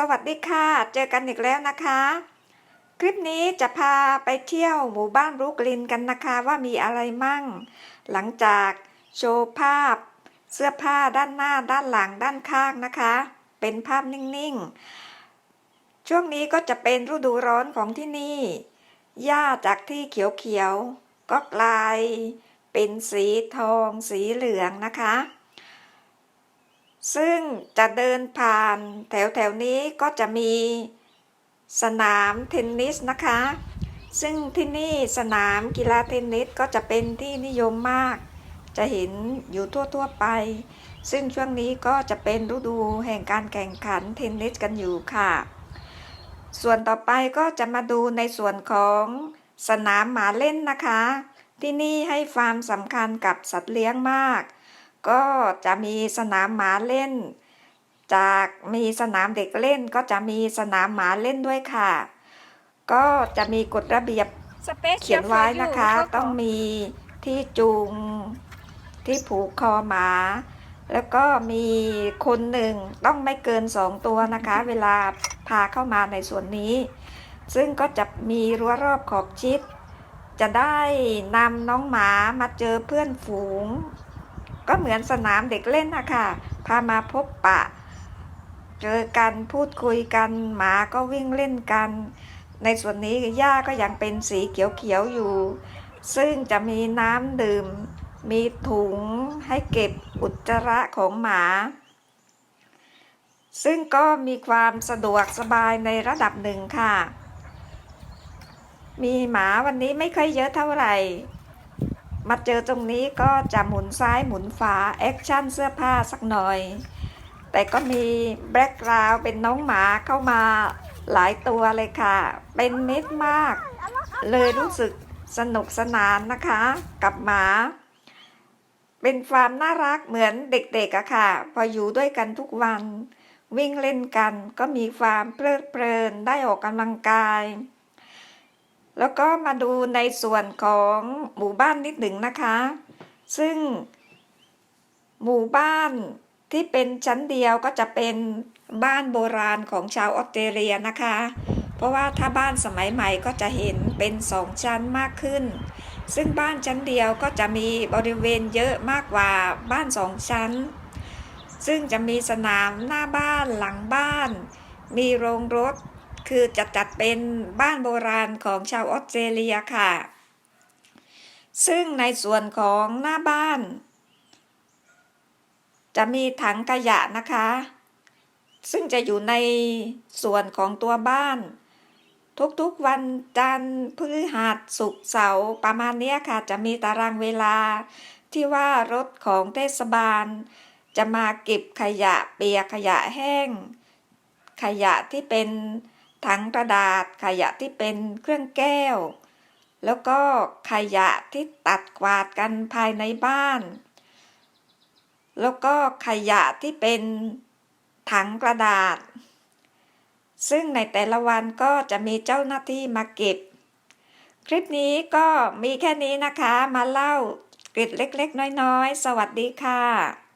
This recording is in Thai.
สวัสดีค่ะ เจอกันอีกแล้วนะคะ คลิปนี้จะพาไปเที่ยวหมู่บ้านบรุกลินกันนะคะว่ามีอะไรมั่ง หลังจากโชว์ภาพ เสื้อผ้าด้านหน้าด้านหลังด้านข้างนะคะ เป็นภาพนิ่งๆ ช่วงนี้ก็จะเป็นฤดูร้อนของที่นี่หญ้าจากที่เขียวๆก็กลาย เป็นสีทองสีเหลืองนะคะ ซึ่งจะเดินผ่านแถวแถวนี้ก็จะมีสนามเทนนิสนะคะ ซึ่งที่นี่สนามกีฬาเทนนิสก็จะเป็นที่นิยมมาก จะเห็นอยู่ทั่วๆไป ซึ่งช่วงนี้ก็จะเป็นฤดูแห่งการแข่งขันเทนนิสกันอยู่ค่ะ ส่วนต่อไปก็จะมาดูในส่วนของสนามหมาเล่นนะคะ ที่นี่ให้ความสำคัญกับสัตว์เลี้ยงมาก ก็จะมีสนามหมาเล่น จากมีสนามเด็กเล่นก็จะมีสนามหมาเล่นด้วยค่ะ ก็จะมีกฎระเบียบ Special เขียนไว้นะคะ for you ต้องมีที่จูงที่ผูกคอหมา แล้วก็มีคนหนึ่งต้องไม่เกินสองตัวนะคะ เวลาพาเข้ามาในส่วนนี้ ซึ่งก็จะมีรั้วรอบขอบชิด จะได้นำน้องหมามาเจอเพื่อนฝูง ก็เหมือนสนามเด็กเล่นนะคะพามาพบปะ เจอกันพูดคุยกันหมาก็วิ่งเล่นกัน ในส่วนนี้หญ้าก็ยังเป็นสีเขียวๆอยู่ ซึ่งจะมีน้ำดื่ม มีถุงให้เก็บอุจจาระของหมา ซึ่งก็มีความสะดวกสบายในระดับหนึ่งค่ะ มีหมาวันนี้ไม่ค่อยเยอะเท่าไหร่ มาเจอตรงนี้ก็จะหมุนซ้ายหมุนขวาแอคชั่นเสื้อผ้าสักหน่อย แต่ก็มีแบล็กกราวเป็นน้องหมาเข้ามาหลายตัวเลยค่ะ เป็นมิตรมาก เลยรู้สึกสนุกสนานนะคะ กับหมา เป็นความน่ารักเหมือนเด็กๆอะค่ะ พออยู่ด้วยกันทุกวัน วิ่งเล่นกันก็มีความเพลิดเพลินได้ออกกำลังกาย แล้วก็มาดูในส่วนของหมู่บ้านนิดหนึ่งนะคะ ซึ่ง หมู่บ้านที่เป็นชั้นเดียวก็จะเป็นบ้านโบราณของชาวออสเตรเลียนะคะ เพราะว่าถ้าบ้านสมัยใหม่ก็จะเห็นเป็นสองชั้นมากขึ้น ซึ่งบ้านชั้นเดียวก็จะมีบริเวณเยอะมากกว่าบ้านสองชั้น ซึ่งจะมีสนามหน้าบ้านหลังบ้าน มีโรงรถ คือจะจัดเป็นบ้านโบราณของชาวออสเตรเลียค่ะ ซึ่งในส่วนของหน้าบ้าน จะมีถังขยะนะคะ ซึ่งจะอยู่ในส่วนของตัวบ้าน ทุกๆวันจันทร์พฤหัสศุกร์เสาร์ประมาณนี้ค่ะ จะมีตารางเวลาที่ว่ารถของเทศบาล จะมาเก็บขยะเปียกขยะแห้ง ขยะที่เป็น ถังกระดาษขยะที่เป็นเครื่องแก้ว แล้วก็ขยะที่ตัดกวาดกันภายในบ้าน แล้วก็ขยะที่เป็นถังกระดาษ ซึ่งในแต่ละวันก็จะมีเจ้าหน้าที่มาเก็บ คลิปนี้ก็มีแค่นี้นะคะมาเล่าเกร็ดเล็ก ๆ น้อย ๆ สวัสดีค่ะ